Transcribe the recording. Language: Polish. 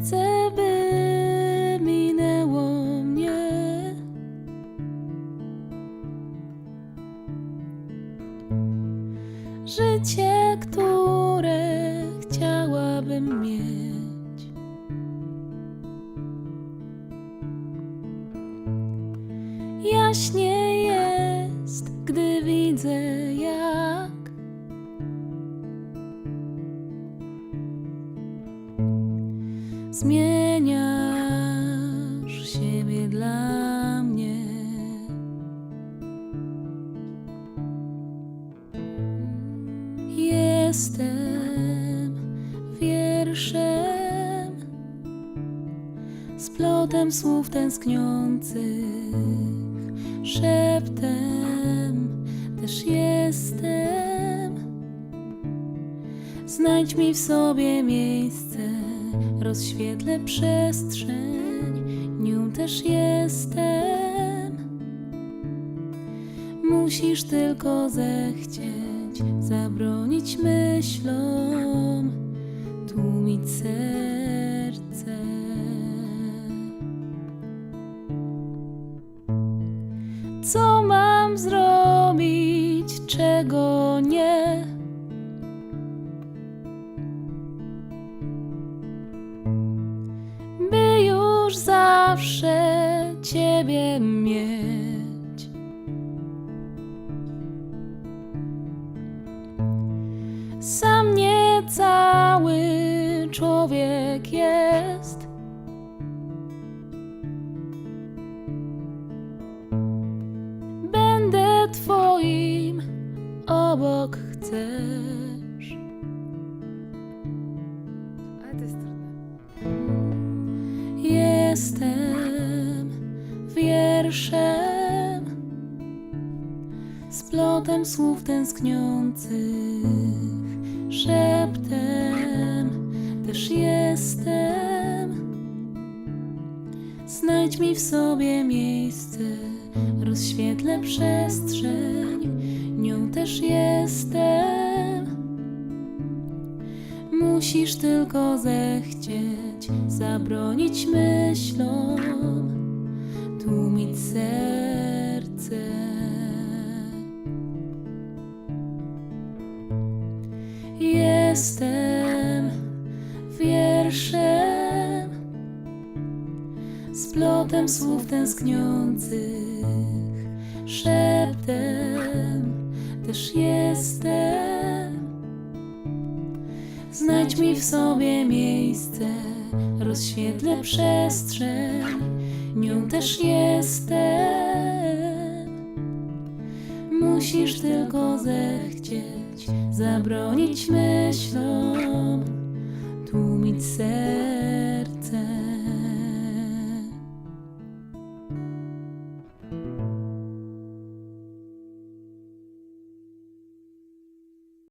chcę, by minęło mnie. Życie, które chciałabym mieć. Jaśnie. Zmieniasz siebie dla mnie. Jestem wierszem, splotem słów tęskniących, szeptem też jestem. Znajdź mi w sobie miejsce, rozświetlę przestrzeń, nią też jestem. Musisz tylko zechcieć zabronić myślom, tłumić serce. Co mam zrobić, czego nie? Już zawsze Ciebie mieć. Sam nie cały człowiek jest. Będę Twoim obok chcesz. Jestem wierszem, splotem słów tęskniących, szeptem też jestem. Znajdź mi w sobie miejsce, rozświetlę przestrzeń, nią też jestem. Musisz tylko zechcieć zabronić myślom, tłumić serce. Jestem wierszem, splotem słów tęskniących, szeptem też jestem. Znajdź mi w sobie miejsce, rozświetlę przestrzeń, nią też jestem. Musisz tylko zechcieć zabronić myślom, tłumić serce.